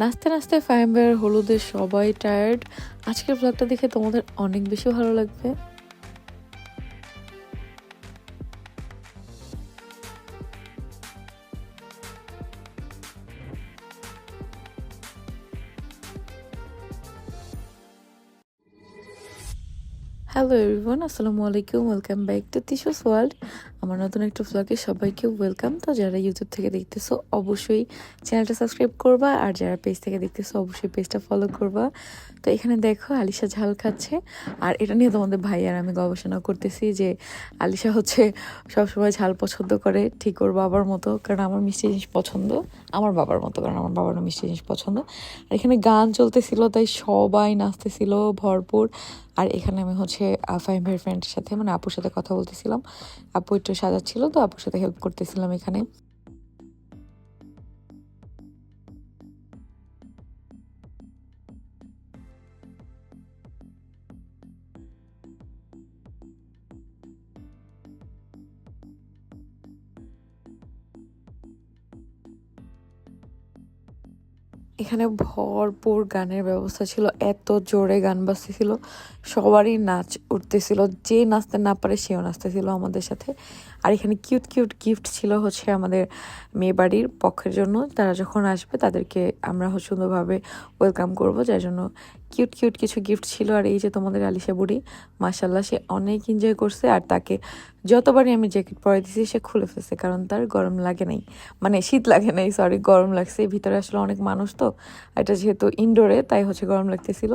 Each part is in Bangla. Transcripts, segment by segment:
নাচতে নাচতে ফাইম ভাইয়ের হলুদের সবাই টায়ার্ড আজকের ব্লগটা দেখে তোমাদের অনেক বেশি ভালো লাগবে। হ্যালো এভরিওয়ান, আসসালামু আলাইকুম, welcome back to Tishu's world. আমার নতুন একটা ব্লগে সবাইকে ওয়েলকাম তো যারা ইউটিউব থেকে দেখতেছো, অবশ্যই চ্যানেলটা সাবস্ক্রাইব করবা, আর যারা পেজ থেকে দেখতেছো, অবশ্যই পেজটা ফলো করবা। তো এখানে দেখো, আলিশা ঝাল খাচ্ছে। আর এটা নিয়ে তোমাদের ভাই আর আমি গবেষণা করতেছি যে আলিশা হচ্ছে সবসময় ঝাল পছন্দ করে, ঠিক ওর বাবার মতো, কারণ আমার মিষ্টি জিনিস পছন্দ। আমার বাবার মতো, কারণ আমার বাবারও মিষ্টি জিনিস পছন্দ। আর এখানে গান চলতেছিল, তাই সবাই নাচতেছিল, ভরপুর। আর এখানে আমি হচ্ছে ফাইম ভাইয়ের ফ্রেন্ডের সাথে মানে আপুর সাথে কথা বলতেছিলাম। আপু একটু সাজাচ্ছিল তো, আপুর সাথে হেল্প করতেছিলাম এখানে। এখানে ভরপুর গানের ব্যবস্থা ছিল, এত জোরে গান বাজতেছিল, সবারই নাচ উঠতেছিল, যে নাচতে না পারে সেও নাচতেছিল আমাদের সাথে। আর এখানে কিউট কিউট গিফট ছিল হচ্ছে আমাদের মেয়ে বাড়ির পক্ষের জন্য। তারা যখন আসবে, তাদেরকে আমরা সুন্দরভাবে ওয়েলকাম করব, যার জন্য কিউট কিউট কিছু গিফট ছিল। আর এই যে তোমাদের আলিশা বুড়ি মাসাল্লাহ সে অনেক এনজয় করছে। আর তাকে যতবারই আমি জ্যাকেট পরে দিয়েছি সে খুলে ফেলছে, কারণ তার গরম লাগে নাই। মানে শীত লাগে নাই সরি গরম লাগছে। ভিতরে আসলে অনেক মানুষ তো এটা যেহেতু ইনডোরে তাই হচ্ছে গরম লাগতেছিল।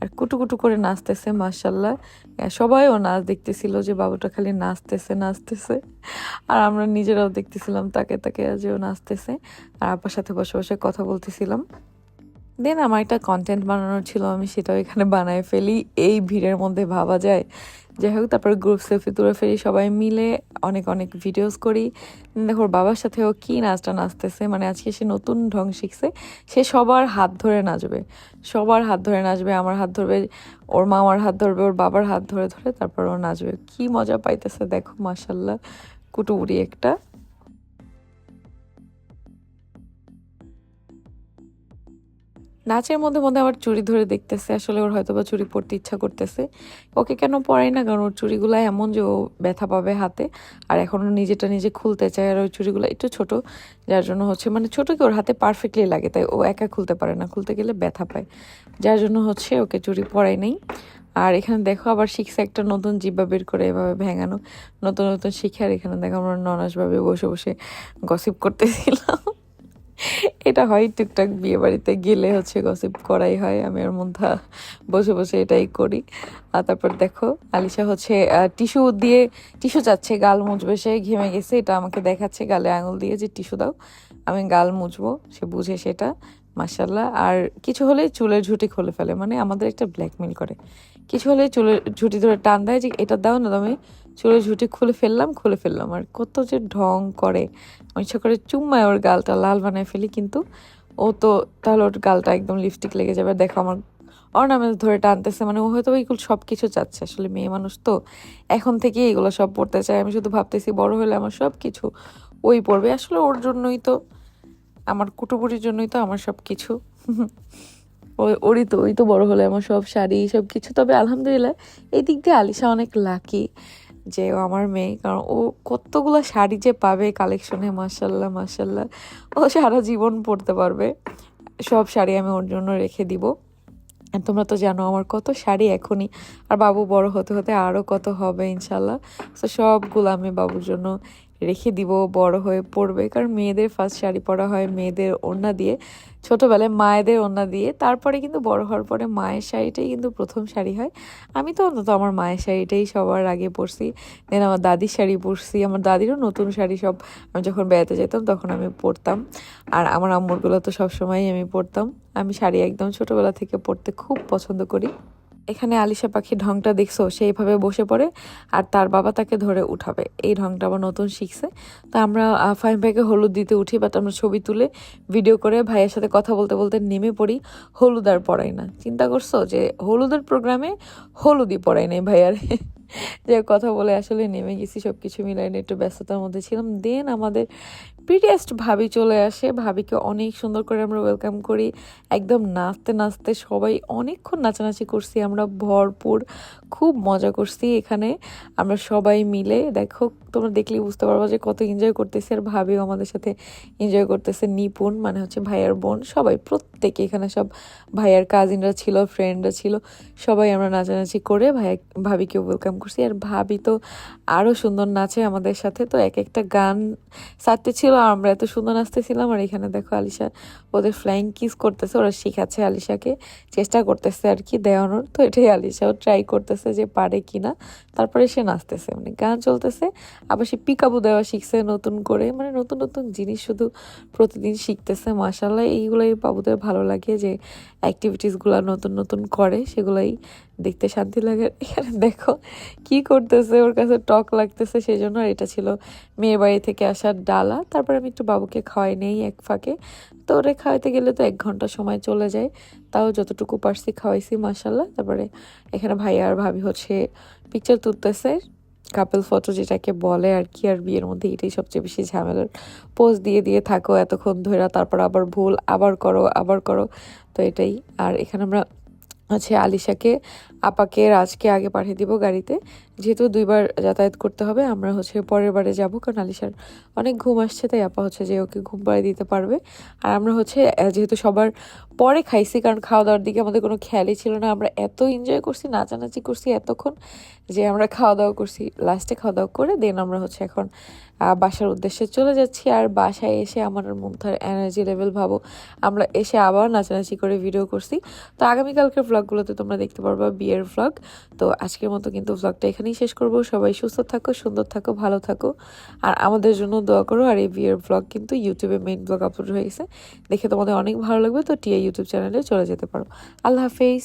আর কুটু কুটু করে নাচতেছে মাসাল্লাহ সবাইও নাচ দেখতেছিল যে বাবুটা খালি নাচতেছে নাচতেছে। আর আমরা নিজেরাও দেখতেছিলাম, তাকে তাকে যে ও নাচতেছে। আর আপার সাথে বসে বসে কথা বলতেছিলাম। দেন আমার একটা কন্টেন্ট বানানোর ছিল, আমি সেটাও এখানে বানায় ফেলি। এই ভিড়ের মধ্যে ভাবা যায়। যাই হোক, তারপর গ্রুপ সেলফি তুলে ফেলি, সবাই মিলে অনেক অনেক ভিডিওস করি। দেখো বাবার সাথেও কী নাচটা নাচতেছে মানে আজকে সে নতুন ঢং শিখছে, সে সবার হাত ধরে নাচবে। সবার হাত ধরে নাচবে, আমার হাত ধরবে, ওর মামার হাত ধরবে, ওর বাবার হাত ধরে ধরে তারপর ও নাচবে। কি মজা পাইতেছে, দেখো মাসাল্লাহ কুটুবুড়ি একটা। নাচের মধ্যে মধ্যে আবার চুরি ধরে দেখতেছে, আসলে ওর হয়তো বা চুড়ি পরতে ইচ্ছা করতেছে। ওকে কেন পরাই না? কারণ ওর চুরিগুলো এমন যে ও ব্যথা পাবে হাতে, আর এখনও নিজেটা নিজে খুলতে চায়, আর ওই চুরিগুলো একটু ছোট, যার জন্য হচ্ছে মানে ছোট কি ওর হাতে পারফেক্টলি লাগে, তাই ও একা খুলতে পারে না, খুলতে গেলে ব্যথা পায়। যার জন্য হচ্ছে ওকে চুরি পরাই নেই। আর এখানে দেখো আবার শিখছে একটা নতুন জিব্বা বের করে এভাবে ভেঙানো, নতুন নতুন শিখে, আর এখানে দেখো আমরা ননাসভাবে বসে বসে গসিপ করতেছিলাম। এটা হয় টুকটাক বিয়ে বাড়িতে গেলে হচ্ছে গসিপ করাই হয়, আমি ওর মধ্যে বসে বসে এটাই করি। আর তারপর দেখো, আলিশা হচ্ছে টিস্যু দিয়ে, টিস্যু চাচ্ছে, গাল মুজবে সে ঘেমে গেছে, এটা আমাকে দেখাচ্ছে, গালে আঙুল দিয়ে যে টিস্যু দাও, আমি গাল মুজবো সে বুঝে সেটা। মাসাল্লাহ আর কিছু হলেই চুলের ঝুঁটি খুলে ফেলে মানে আমাদের একটা ব্ল্যাকমেল করে। কিছু হলে চুলের ঝুঁটি ধরে টান দেয় যে, এটা দাও না তুমি চুলের ঝুঁটি খুলে ফেললাম খুলে ফেললাম। আর কত যে ঢং করে। ইচ্ছা করে চুম্মায় ওর গালটা লাল বানায় ফেলি, কিন্তু ও তো তাহলে ওর গালটা একদম লিপস্টিক লেগে যাবে। দেখো আমার অর্নামেন্টস ধরে টানতেছে মানে ও হয়তো এগুলো সব কিছু চাচ্ছে। আসলে মেয়ে মানুষ তো এখন থেকে এগুলো সব পড়তে চায়। আমি শুধু ভাবতেছি বড় হলে আমার সব কিছু ওই পড়বে। আসলে ওর জন্যই তো আমার কুটুবুরির জন্যই তো আমার সব কিছু ওরই তো, ওই তো বড় হলে আমার সব শাড়ি সব কিছু তবে আলহামদুলিল্লাহ, এই দিক দিয়ে আলিশা অনেক লাকি যে ও আমার মেয়ে, কারণ ও কতগুলো শাড়ি যে পাবে কালেকশনে মাসাল্লাহ মাসাল্লাহ ও সারা জীবন পরতে পারবে। সব শাড়ি আমি ওর জন্য রেখে দিব। তোমরা তো জানো আমার কত শাড়ি এখনই। আর বাবু বড় হতে হতে আরও কত হবে ইনশাল্লাহ তো সবগুলো আমি বাবুর জন্য রেখে দিব, বড় হয়ে পড়বে। কারণ মেয়েদের ফার্স্ট শাড়ি পরা হয় মেয়েদের ওড়না দিয়ে, ছোটোবেলায় মায়েদের ওড়না দিয়ে। তারপরে কিন্তু বড় হওয়ার পরে মায়ের শাড়িটাই কিন্তু প্রথম শাড়ি হয়। আমি তো অন্তত আমার মায়ের শাড়িটাই সবার আগে পরছি। দেন আমার দাদির শাড়ি পরছি। আমার দাদিরও নতুন শাড়ি সব আমি যখন বেড়াতে যেতাম তখন আমি পরতাম। আর আমার আম্মুরগুলো তো সবসময়ই আমি পরতাম। আমি শাড়ি একদম ছোটোবেলা থেকে পরতে খুব পছন্দ করি। এখানে আলিশা পাখি ঢংটা দেখছ? সেইভাবে বসে পড়ে আর তার বাবা তাকে ধরে উঠাবে। এই ঢংটা আবার নতুন শিখছে। তো আমরা ফাইম ভাইকে হলুদ দিতে উঠি বাট আমরা ছবি তুলে ভিডিও করে ভাইয়ের সাথে কথা বলতে বলতে নেমে পড়ি হলুদ আর পড়াই না। চিন্তা করছ যে হলুদের প্রোগ্রামে হলুদই পড়াই নাই ভাইয়ার? যে কথা বলে আসলে নেমে গেছি সব কিছু মিলাই একটু ব্যস্ততার মধ্যে ছিলাম। দেন আমাদের প্রিটিয়েস্ট ভাবি চলে আসে। ভাবিকে অনেক সুন্দর করে আমরা ওয়েলকাম করি। একদম নাচতে নাচতে সবাই অনেকক্ষণ নাচানাচি করছি। আমরা ভরপুর, খুব মজা করছি এখানে। আমরা সবাই মিলে, দেখো, তোমরা দেখলেই বুঝতে পারব যে কত এনজয় করতেছে। আর ভাবিও আমাদের সাথে এনজয় করতেছে। নিপুণ মানে হচ্ছে ভাইয়ার বোন। সবাই, প্রত্যেকে এখানে সব ভাইয়ার কাজিনরা ছিল ফ্রেন্ডরা ছিল। সবাই আমরা নাচানাচি করে ভাইয়া ভাবিকে ওয়েলকাম করছি আর ভাবি তো আরও সুন্দর নাচে আমাদের সাথে। তো এক একটা গান সারতে ছিল আমরা এত সুন্দর নাচতেছিলাম। আর এখানে দেখো আলিশা, ওদের ফ্লাইং কিস করতেছে, ওরা শিখাচ্ছে আলিশাকে, চেষ্টা করতেছে আর কি দেওয়ানোর। তো এটাই আলিশাও ট্রাই করতেছে যে পারে কি না তারপরে সে নাচতেছে মানে গান চলতেছে। আবার সে পিকাবু দেওয়া শিখছে নতুন করে। মানে নতুন নতুন জিনিস শুধু প্রতিদিন শিখতেছে মাসাল্লাহ এইগুলোই বাবুদের ভালো লাগে যে অ্যাক্টিভিটিসগুলো নতুন নতুন করে, সেগুলাই দেখতে শান্তি লাগে এখানে দেখো কি করতেছে, ওর কাছে টক লাগতেছে সেই জন্য আর এটা ছিল মেয়ের বাড়ি থেকে আসার ডালা। তারপর আমি একটু বাবুকে খাওয়াই নেই এক ফাঁকে। তো ওরে খাওয়াইতে গেলে তো এক ঘণ্টা সময় চলে যায়। তাও যতটুকু পারছি খাওয়াইছি মাসাল্লাহ তারপরে এখানে ভাই আর ভাবি হচ্ছে পিকচার তুলতেছে। কাপেল ফটো যেটাকে বলে আর কি, আর বিয়ের মধ্যে এটাই সবচেয়ে বেশি ঝামেলার। পোজ দিয়ে দিয়ে থাকো এতক্ষণ ধরে, তারপর আবার ভুল, আবার করো আবার করো। তো এটাই। আর এখানে আমরা আছে আলিশাকে আপাকে রাজকে আগে পাঠিয়ে দিব গাড়িতে। যেহেতু দুইবার যাতায়াত করতে হবে, আমরা হচ্ছে পরের বারে যাব, কারণ আলিশার অনেক ঘুম আসছে, তাই আপা হচ্ছে যে ওকে ঘুম পাড়িয়ে দিতে পারবে। আর আমরা হচ্ছে যেহেতু সবার পরে খাইছি, কারণ খাওয়া দাওয়ার দিকে আমাদের কোনো খেয়ালই ছিল না, আমরা এত এনজয় করছি, নাচানাচি করছি এতক্ষণ যে আমরা খাওয়া দাওয়া করছি লাস্টে খাওয়া দাওয়া করে দেন আমরা হচ্ছে এখন বাসার উদ্দেশ্যে চলে যাচ্ছি। আর বাসায় এসে আমার মুগ্ধার এনার্জি লেভেল ভাবো, আমরা এসে আবার নাচানাচি করে ভিডিও করছি। তো আগামীকালকের ভ্লগগুলোতে তোমরা দেখতে পারবা বিয়ের ভ্লগ তো আজকের মতো কিন্তু ভ্লগটা এখানেই শেষ করব। সবাই সুস্থ থাকো, সুন্দর থাকো, ভালো থাকো। আর আমাদের জন্য দোয়া করো, আর এই বিয়ের ভ্লগ কিন্তু ইউটিউবে মেইন ব্লগ আপলোড হয়ে গেছে। দেখে তোমাদের অনেক ভালো লাগবে। তো টিয়া ইউটিউব চ্যানেলে চলে যেতে পারো। আল্লাহ হাফেজ।